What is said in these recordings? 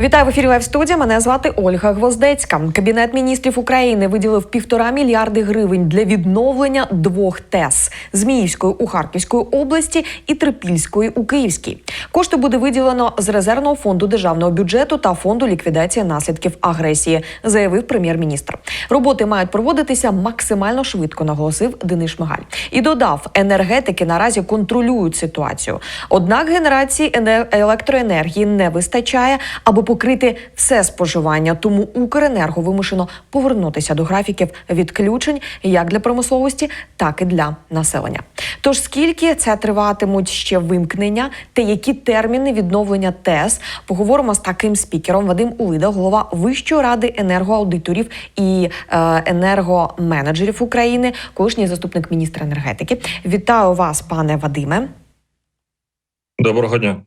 Вітаю в ефірі студія. Мене звати Ольга Гвоздецька. Кабінет міністрів України виділив півтора мільярди гривень для відновлення двох ТЕС Зміївської у Харківській області і Трипільської у Київській. Кошти буде виділено з резервного фонду державного бюджету та фонду ліквідації наслідків агресії, заявив прем'єр-міністр. Роботи мають проводитися максимально швидко, наголосив Денис Шмигаль. І додав, енергетики наразі контролюють ситуацію. Однак генерації ене- електроенергії не вистачає, аби покрити все споживання. Тому Укренерго вимушено повернутися до графіків відключень як для промисловості, так і для населення. Тож скільки це триватимуть ще вимкнення та які терміни відновлення ТЕС, поговоримо з таким спікером Вадим Улида, голова Вищої ради енергоаудиторів і е, енергоменеджерів України, колишній заступник міністра енергетики. Вітаю вас, пане Вадиме. Доброго дня.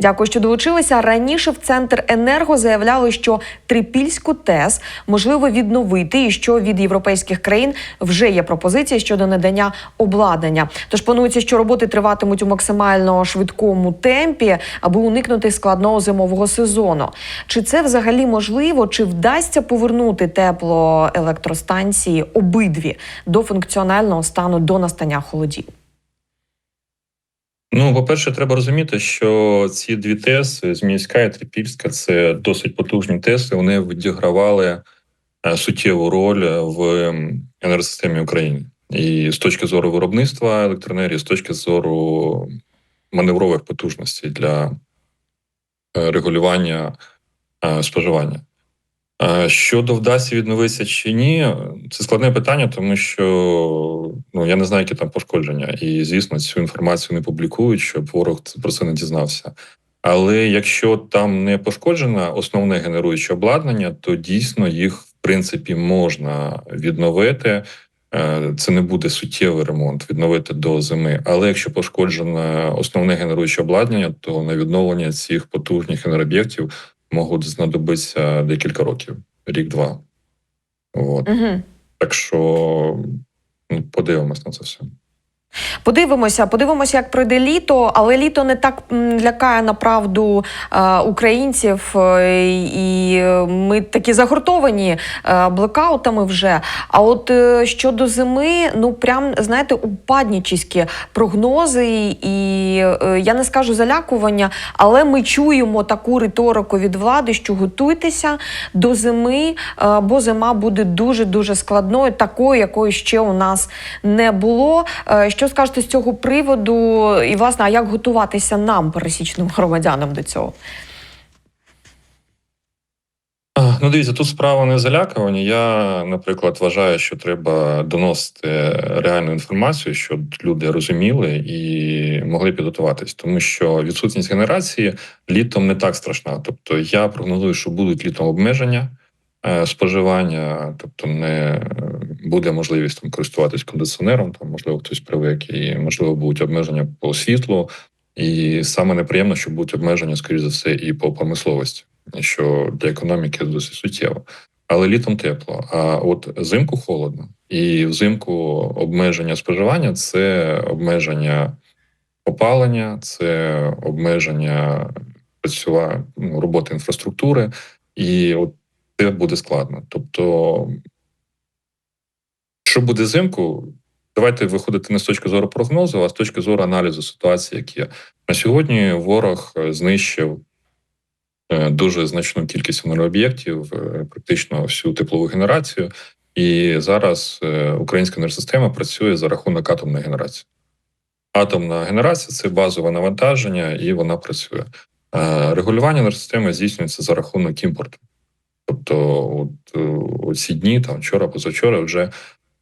Дякую, що долучилися. Раніше в центр енерго заявляли, що Трипільську ТЕС можливо відновити, і що від європейських країн вже є пропозиції щодо надання обладнання. Тож планується, що роботи триватимуть у максимально швидкому темпі, аби уникнути складного зимового сезону. Чи це взагалі можливо? Чи вдасться повернути теплоелектростанції обидві до функціонального стану до настання холодів? Ну, по-перше, треба розуміти, що ці дві ТЕС, Зміївська і Трипільська, це досить потужні ТЕСи. Вони відігравали е, суттєву роль в ем, енергосистемі України. І з точки зору виробництва електроенергії, з точки зору маневрових потужностей для е, регулювання е, споживання. Щодо вдасться відновитися чи ні, це складне питання, тому що я не знаю, які там пошкодження, і звісно, цю інформацію не публікують, щоб ворог про це не дізнався. Але якщо там не пошкоджено основне генеруюче обладнання, то дійсно їх в принципі можна відновити. Е, Це не буде суттєвий ремонт, відновити до зими. Але якщо пошкоджено основне генеруюче обладнання, то на відновлення цих потужних енергооб'єктів можуть знадобитися декілька років, рік-два. От. Угу. Так що подивимось на це все. Подивимося, подивимося, як пройде літо, але літо не так лякає направду е, українців, е, і ми такі загортовані е, блекаутами вже. А от е, щодо зими, ну прям знаєте, упаднічіські прогнози, і е, я не скажу залякування, але ми чуємо таку риторику від влади, що готуйтеся до зими, е, бо зима буде дуже дуже складною, такою, якої ще у нас не було. Що скажете з цього приводу? І власне, а як готуватися нам, пересічним громадянам, до цього? Ну, дивіться, тут справа не в залякуванні. Я, наприклад, вважаю, що треба доносити реальну інформацію, щоб люди розуміли і могли підготуватись, тому що відсутність генерації літом не так страшна. Тобто, я прогнозую, що будуть літом обмеження споживання, тобто не е, буде можливість там користуватись кондиціонером, там можливо хтось привик, і можливо будуть обмеження по світлу. І саме неприємно, що будуть обмеження, скоріш за все, і по промисловості що для економіки досить суттєво. Але літом тепло. А от взимку холодно. І взимку обмеження споживання це обмеження опалення, це обмеження працюва ну, роботи інфраструктури, і от це буде складно. Тобто, що буде взимку, давайте виходити не з точки зору прогнозу, а з точки зору аналізу ситуації, як є. На сьогодні ворог е, знищив е, дуже значну кількість енергооб'єктів, е, практично всю теплову генерацію. І зараз українська енергосистема працює за рахунок атомної генерації. Атомна генерація це базове навантаження, і вона працює. Регулювання енергосистеми здійснюється за рахунок імпорту. Тобто, от е, ці дні, там вчора, позавчора, вже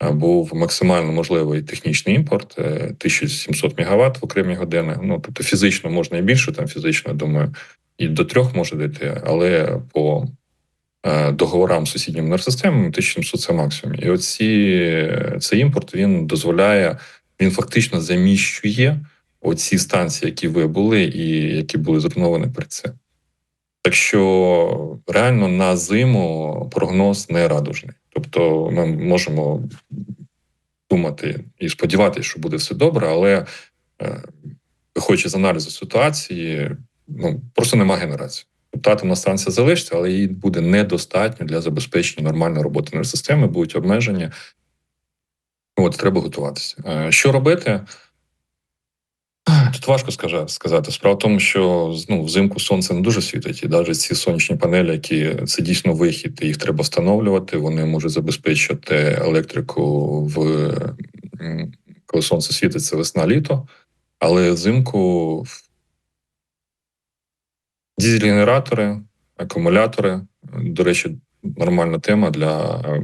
е, був максимально можливий технічний імпорт е, 1700 МВт в окремі години. Ну тобто фізично можна і більше, там фізично, я думаю, і до трьох може дійти, але по е, договорам з сусідніми енергосистемами 1700 це максимум. І оці цей імпорт він дозволяє, він фактично заміщує оці станції, які ви були, і які були зруйновані перед цим. Так що реально на зиму прогноз не радужний. Тобто, ми можемо думати і сподіватися, що буде все добре, але е, виходячи з аналізу ситуації, ну просто нема генерації. Тобто атомна станція залишиться, але її буде недостатньо для забезпечення нормальної роботи енергосистеми, будуть обмеження. От, треба готуватися. Е, Що робити? Тут важко сказати. Справа в тому, що ну, взимку сонце не дуже світить, і навіть ці сонячні панелі, які це дійсно вихід, їх треба встановлювати. Вони можуть забезпечити електрику в коли сонце світить, це весна-літо. Але взимку дізель-генератори, акумулятори. До речі, нормальна тема для е,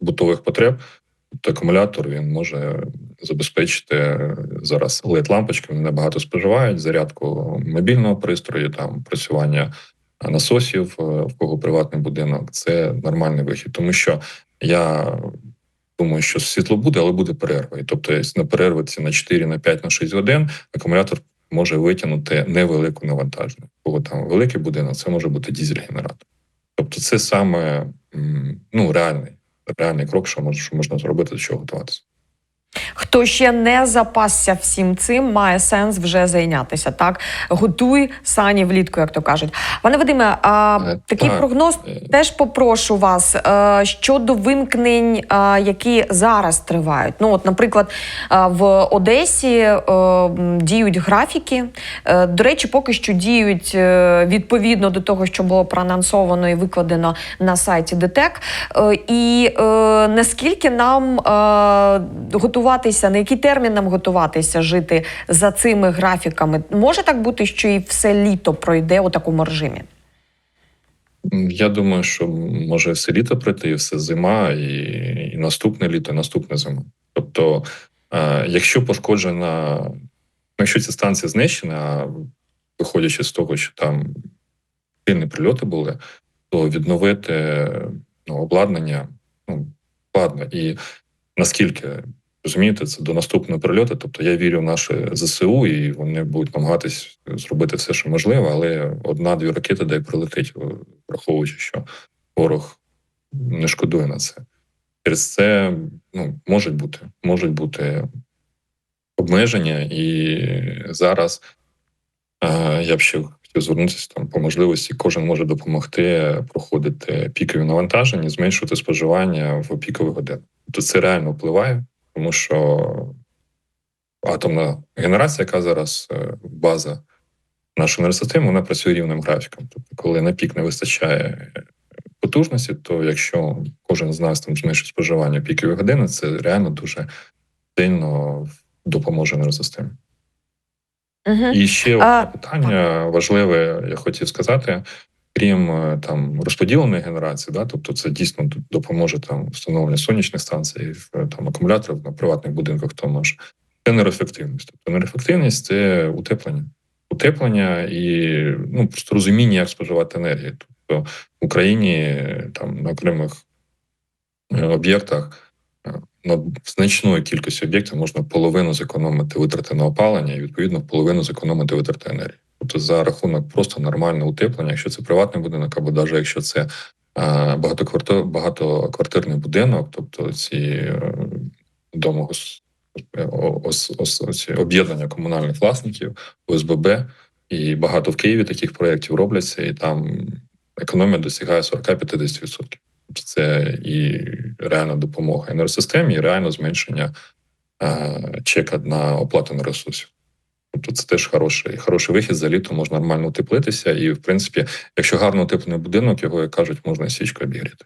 бутових потреб. Тобто акумулятор він може забезпечити зараз led лампочки вони набагато споживають зарядку мобільного пристрою, там працювання насосів, е, в кого приватний будинок. Це нормальний вихід, тому що я думаю, що світло буде, але буде перерва. І тобто, на перерви ці на 4, на 5, на 6 годин акумулятор може витягнути невелику навантаження. Коли там великий будинок, це може бути дізель-генератор. Тобто, це саме ну, реальний, реальний крок, що можна, зробити, до чого готуватися. Хто ще не запасся всім цим, має сенс вже зайнятися. Так готуй сані влітку, як то кажуть. Пане Вадиме, а, Е, такий так. прогноз Е, теж попрошу вас е, щодо вимкнень, які зараз тривають. Ну, от, наприклад, в Одесі діють графіки. До речі, поки що діють відповідно до того, що було проанонсовано і викладено на сайті ДТЕК. І наскільки нам е, готуватися, на який термін нам готуватися жити за цими графіками? Може так бути, що і все літо пройде у такому режимі? Я думаю, що може все літо пройти, і все зима, і, і наступне літо, і наступна зима. Тобто, е, якщо пошкоджена, ну, якщо ця станція знищена, виходячи з того, що там сильні прильоти були, то відновити ну, обладнання ну, складно. І наскільки розумієте, це до наступного прильоту. Тобто я вірю в наше ЗСУ, і вони будуть намагатись зробити все, що можливо, але одна-дві ракети дай прилетить, враховуючи, що ворог не шкодує на це. Через це ну, можуть бути, можуть бути обмеження, і зараз е, я б ще хотів звернутися там по можливості. Кожен може допомогти проходити пікові навантаження, зменшувати споживання в пікові години. Тобто це реально впливає, тому що атомна генерація, яка зараз е, база нашої енергосистеми, вона працює рівним графіком. Тобто, коли на пік не вистачає потужності, то якщо кожен з нас там зменшить споживання пікові години, це реально дуже сильно допоможе енергосистемі. Угу. І ще А, одне питання важливе, я хотів сказати. Крім е, там розподіленої генерації, да, тобто це дійсно допоможе там встановлення сонячних станцій, там акумуляторів на приватних будинках, хто може. Це нерефективність. Тобто нерефективність це утеплення. Утеплення і ну просто розуміння, як споживати енергію. Тобто в Україні там на окремих е, об'єктах е, на значної кількості об'єктів можна половину зекономити витрати на опалення і відповідно половину зекономити витрати енергії. Тобто за рахунок просто нормального утеплення, якщо це приватний будинок, або навіть якщо це е, багатоквартирний будинок, тобто ці е, ці об'єднання комунальних власників, ОСББ, і багато в Києві таких проєктів робляться, і там економія досягає 40-50%. Тобто це і реальна допомога енергосистемі, і реально зменшення е, чека на оплату енергоресурсів. Тобто це теж хороший, хороший вихід за літо, можна нормально утеплитися. І, в принципі, якщо гарно утеплений будинок, його, як кажуть, можна січкою обігріти.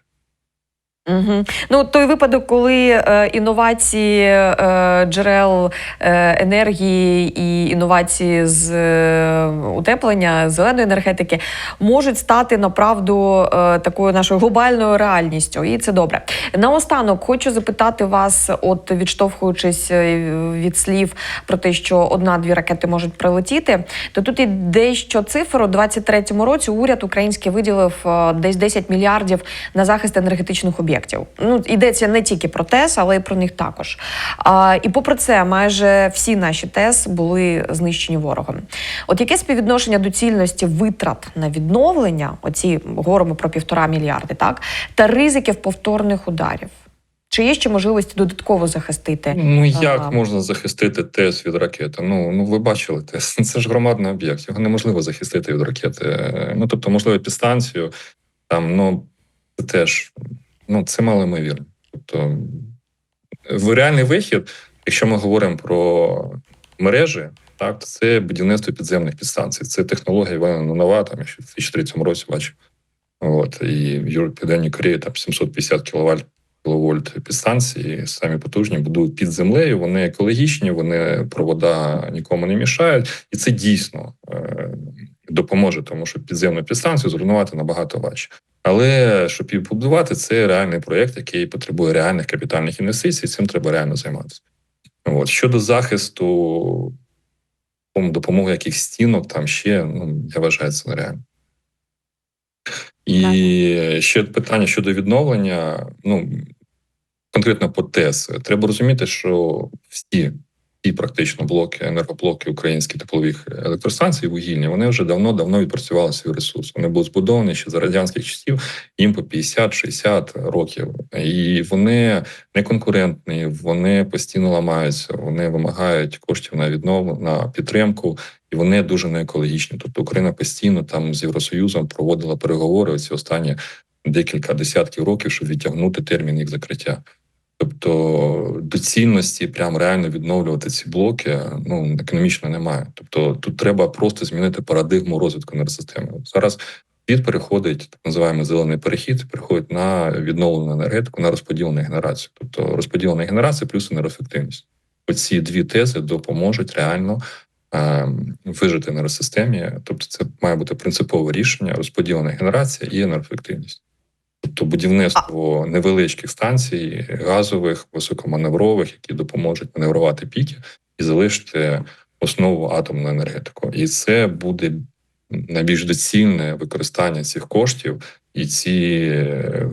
Угу. Ну, той випадок, коли е, інновації е, джерел е, енергії і інновації з е, утеплення зеленої енергетики можуть стати направду е, такою нашою глобальною реальністю, і це добре. Наостанок хочу запитати вас, от відштовхуючись е, від слів про те, що одна-дві ракети можуть прилетіти, то тут і дещо цифр у 23-му році уряд український виділив е, десь 10 мільярдів на захист енергетичних об'єктів. Ну йдеться не тільки про ТЕС, але й про них також. А, і попри це, майже всі наші ТЕС були знищені ворогом. От яке співвідношення доцільності витрат на відновлення? Оці говоримо про півтора мільярди, так та ризиків повторних ударів. Чи є ще можливості додатково захистити? Ну як Ага. можна захистити ТЕС від ракети? Ну ну ви бачили ТЕС. Це ж громадний об'єкт. Його неможливо захистити від ракети. Е, Ну тобто, можливо, підстанцію там, ну це теж ну це малоймовірно. Тобто, в реальний вихід, якщо ми говоримо про мережі, так це будівництво підземних підстанцій. Це технологія вона нова, там я ще в 2003 році бачив. От і в Південній Кореї там 750 кВт кіловольт підстанції, самі потужні, будують під землею. Вони екологічні, вони провода нікому не мішають, і це дійсно е, допоможе, тому що підземну підстанцію зруйнувати набагато важче. Але щоб її побудувати, це реальний проєкт, який потребує реальних капітальних інвестицій. Цим треба реально займатися. От щодо захисту допомоги якихось стінок, там ще ну я вважаю це нереально. І ще питання щодо відновлення. Ну конкретно по ТЕС, треба розуміти, що всі, всі практично блоки, енергоблоки українські теплових електростанцій вугільні, вони вже давно-давно відпрацювали свій ресурс. Вони були збудовані ще за радянських часів, їм по 50-60 років, і вони не конкурентні, вони постійно ламаються, вони вимагають коштів на відновлення, на підтримку. І вони дуже неекологічні. Тобто Україна постійно там з Євросоюзом проводила переговори ці останні декілька десятків років, щоб відтягнути термін їх закриття. Тобто доцільності прям реально відновлювати ці блоки ну економічно немає. Тобто тут треба просто змінити парадигму розвитку енергосистеми. Зараз світ переходить, так називаємо зелений перехід, переходить на відновлену енергетику, на розподілену генерацію. Тобто розподілена генерація плюс енергоефективність. Оці дві тези допоможуть реально е, вижити енергосистемі. Тобто, це має бути принципове рішення: розподілена генерація і енергоефективність. Тобто будівництво невеличких станцій, газових, високоманеврових, які допоможуть маневрувати піки і залишити основу атомну енергетику. І це буде найбільш доцільне використання цих коштів, і ці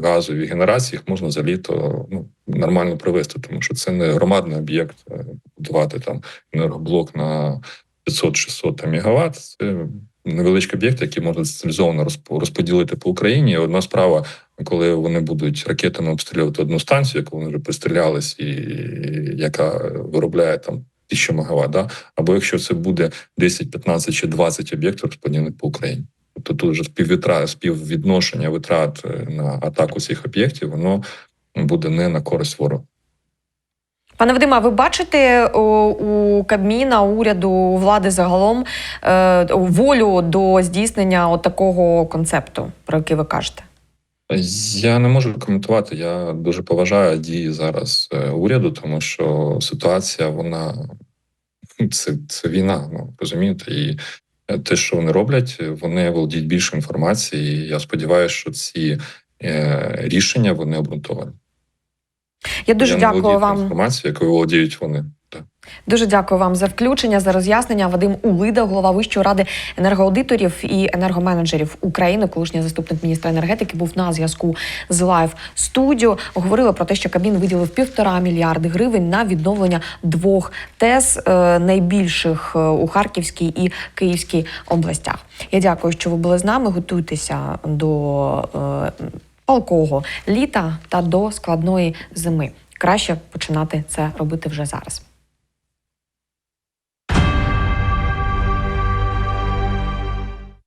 газові генерації їх можна за літо ну, нормально провести, тому що це не громадний об'єкт е, будувати там енергоблок на 500-600 мегаватт. Це невеличкий об'єкт, який можна децентралізовано розп- розподілити по Україні. Одна справа, коли вони будуть ракетами обстрілювати одну станцію, яку вони вже пристрілялись, і яка виробляє там тисячу мегаватт, да? або якщо це буде 10, 15 чи 20 об'єктів розподілених по Україні. Тобто тут вже співвітра, співвідношення витрат е, на атаку цих об'єктів, воно буде не на користь ворога. Пане Вадиме, а ви бачите у Кабміна, уряду, влади загалом е, волю до здійснення такого концепту, про який ви кажете? Я не можу коментувати. Я дуже поважаю дії зараз е, уряду, тому що ситуація, вона це, це війна. Ну розумієте, і е, те, що вони роблять, вони володіють більше інформації. І Я сподіваюся, що ці рішення вони обґрунтовані. Я дуже Я дякую вам. інформацією, якою володіють вони. Дуже дякую вам за включення, за роз'яснення. Вадим Улида, голова Вищої ради енергоаудиторів і енергоменеджерів України, колишній заступник міністра енергетики, був на зв'язку з Лайв Студіо. Говорили про те, що Кабмін виділив півтора мільярди гривень на відновлення двох ТЕС е, найбільших е, у Харківській і Київській областях. Я дякую, що ви були з нами. Готуйтеся до е, палкого літа та до складної зими. Краще починати це робити вже зараз.